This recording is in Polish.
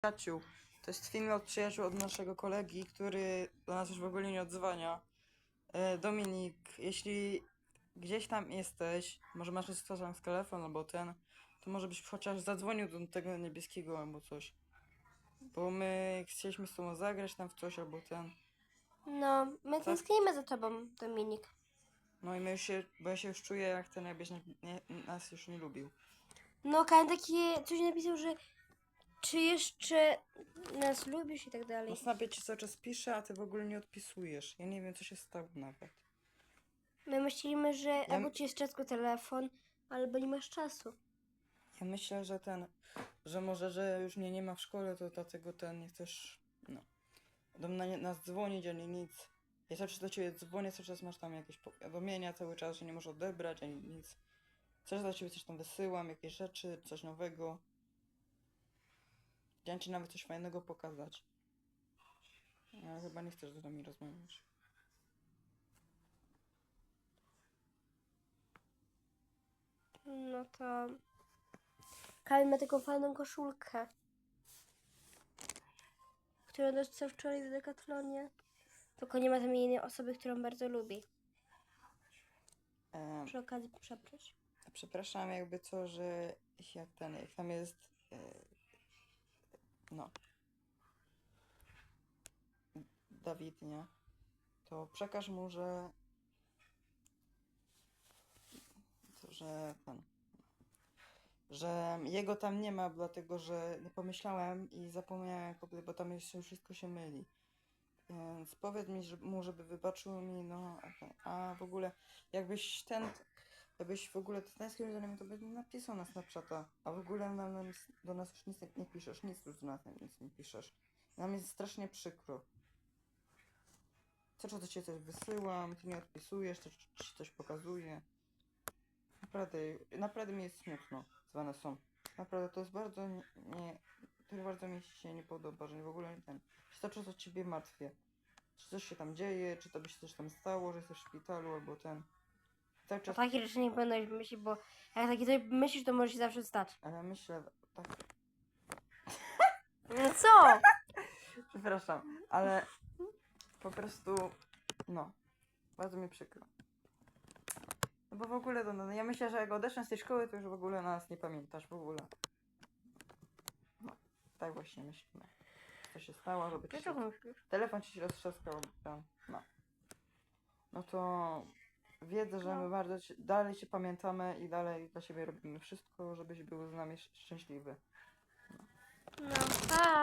przyjaciół. To jest film od przyjaciół od naszego kolegi, który do nas już w ogóle nie odzwania. E, Dominik, jeśli gdzieś tam jesteś, może masz tam z telefon albo ten, to może byś chociaż zadzwonił do tego niebieskiego albo coś. Bo my chcieliśmy z tobą zagrać tam w coś albo ten. No, my tęsknimy za tobą, Dominik. No i my już się, bo ja się już czuję jak ten, jakbyś nie, nie, nas już nie lubił. No, Kain taki coś napisał, że czy jeszcze nas lubisz i tak dalej. Na snapie ci cały czas pisze, a ty w ogóle nie odpisujesz. Ja nie wiem co się stało nawet. My myślimy, że albo ci jest czasku telefon, albo nie masz czasu. Ja myślę, że ten, że może, że już mnie nie ma w szkole, to dlatego ten nie chcesz, no, do mnie nas dzwonić, ani nic. Ja cały czas do ciebie dzwonię, cały czas masz tam jakieś powiadomienia, cały czas, że nie możesz odebrać, ani nic. Cały czas do ciebie coś tam wysyłam, jakieś rzeczy, coś nowego. Chciałem ci nawet coś fajnego pokazać. Ale chyba nie chcesz z nami rozmawiać. No to... Kain ma taką fajną koszulkę. Którą dostał wczoraj w Decathlonie. Tylko nie ma tam jednej osoby, którą bardzo lubi. Em, Przy okazji przeproś. Przepraszam, jakby co, że jak ten, jak tam jest. e, No. Dawid, nie? To przekaż mu, że. to, że ten. Że jego tam nie ma, dlatego że nie pomyślałem i zapomniałem, bo tam jeszcze wszystko się myli. Więc powiedz mi że, mu, żeby wybaczył mi, no. A w ogóle, jakbyś ten. Jakbyś w ogóle tęsknił za nami, to mi napisał na Snapchata. A w ogóle nam, nam, do nas już nic nie, piszesz, nic już do nas nic nie piszesz. Nam jest strasznie przykro. Co do ciebie coś wysyłam, ty nie odpisujesz, coś, ci coś pokazuję. Naprawdę, naprawdę mi jest smutno z Vanessą. Naprawdę, to jest bardzo nie, to bardzo mi się nie podoba, że w ogóle nie ten, się cały czas o ciebie martwię. Czy coś się tam dzieje, czy to by się coś tam stało, że jesteś w szpitalu albo ten. Cały czas takich rzeczy nie powinieneś myśleć, bo jak takie coś myślisz, to może się zawsze stać. Ale myślę, tak. No co? Przepraszam, ale po prostu. No. Bardzo mi przykro. No bo w ogóle to. No, ja myślę, że jak odeszłem z tej szkoły, to już w ogóle nas nie pamiętasz w ogóle. No. Tak właśnie myślimy. Co się stało, żeby ci się... Dlaczego myślisz? Telefon ci się roztrzaskał. Tam. No. No to. Wiedzę, że No. my bardzo ci, dalej się pamiętamy i dalej dla siebie robimy wszystko, żebyś był z nami szczęśliwy. No, pa!